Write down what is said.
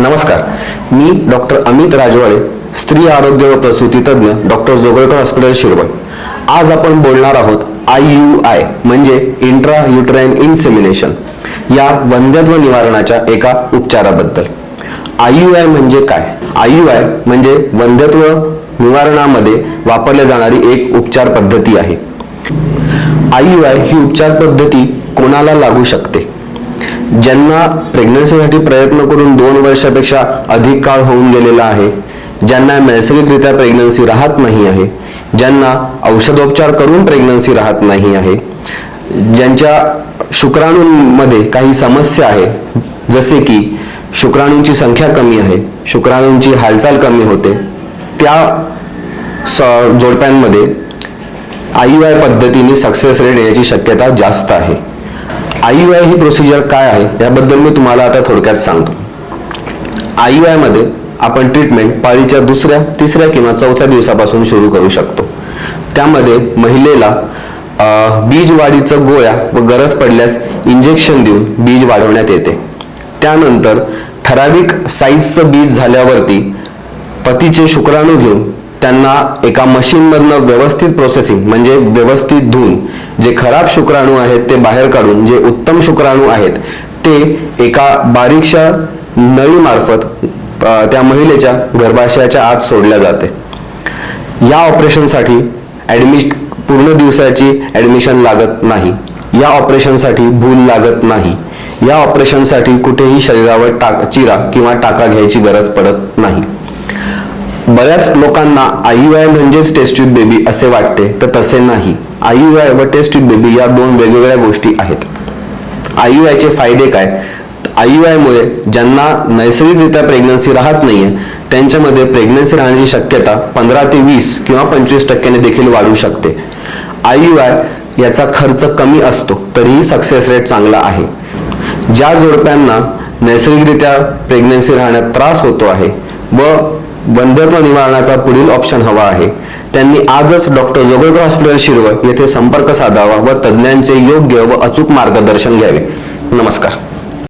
नमस्कार. मी डॉक्टर अमित राजवाडे स्त्री आरोग्य व प्रसूती तज्ज्ञ डॉक्टर जोगळकर हॉस्पिटल शिरवळ आज आपण बोलणार आहोत आय यू आय म्हणजे इंट्रा युट्राईन इन्सेमिनेशन या वंध्यत्व निवारणाच्या एका उपचाराबद्दल. आय यू आय म्हणजे काय? आय यू आय म्हणजे वंध्यत्व निवारणामध्ये वापरली जाणारी एक उपचार पद्धती आहे. आय यू आय ही उपचार पद्धती कोणाला लागू शकते? ज्यांना प्रेग्नन्सीसाठी प्रयत्न करून दोन वर्षापेक्षा अधिक काळ होऊन गेलेला आहे ज्यांना नैसर्गिकरित्या प्रेग्नन्सी राहत नाही आहे ज्यांना औषधोपचार करून प्रेग्नन्सी राहत नाही आहे ज्यांच्या शुक्राणूंमध्ये काही समस्या आहे जसे की शुक्राणूंची संख्या कमी आहे शुक्राणूंची हालचाल कमी होते त्या स- जोडप्यांमध्ये आय यू आय पद्धतीने सक्सेस रेट येण्याची शक्यता जास्त आहे. आय यू आय ही प्रोसिजर काय आहे याबद्दल मी तुम्हाला आता थोडक्यात सांगतो. आय यू मध्ये आपण ट्रीटमेंट पाळीच्या दुसऱ्या तिसऱ्या किंवा चौथ्या दिवसापासून सुरू करू शकतो. त्यामध्ये महिलेला बीजवाढीचं गोळ्या व गरज पडल्यास इंजेक्शन देऊन बीज वाढवण्यात येते. त्यानंतर ठराविक साईजचं बीज झाल्यावरती पतीचे शुक्राणू घेऊन त्यांना एका मशीनमधनं व्यवस्थित प्रोसेसिंग म्हणजे व्यवस्थित धुवून जे खराब शुक्राणू आहेत ते बाहेर काढून जे उत्तम शुक्राणू आहेत ते एका बारीकशा नळीमार्फत त्या महिलेच्या गर्भाशयाच्या आत सोडल्या जाते. या ऑपरेशनसाठी ऍडमिट पूर्ण दिवसाची ऍडमिशन लागत नाही. या ऑपरेशनसाठी भूल लागत नाही. या ऑपरेशनसाठी कुठेही शरीरावर टाक चिरा किंवा टाका घ्यायची गरज पडत नाही. बऱ्याच लोकांना आय म्हणजेच टेस्ट ट्यूब बेबी असे वाटते तर तसे नाही. आय व टेस्ट ट्यूब बेबी या दोन वेगवेगळ्या गोष्टी आहेत. आय चे फायदे काय? आय मुळे ज्यांना नैसर्गिकरित्या प्रेग्नन्सी राहत नाहीये त्यांच्यामध्ये प्रेग्नन्सी राहण्याची शक्यता पंधरा ते वीस किंवा पंचवीस टक्क्याने देखील वाढू शकते. आय याचा खर्च कमी असतो तरीही सक्सेस रेट चांगला आहे. ज्या जोडप्यांना नैसर्गिकरित्या प्रेग्नन्सी राहण्यात त्रास होतो आहे व वंध्यत्व निवारणाचा पुढील ऑप्शन हवा आहे. त्यांनी आजच डॉक्टर जोगळकर हॉस्पिटल शिरवळ येथे संपर्क साधावा व तज्ज्ञांचे योग्य व अचूक मार्गदर्शन घ्यावे. नमस्कार.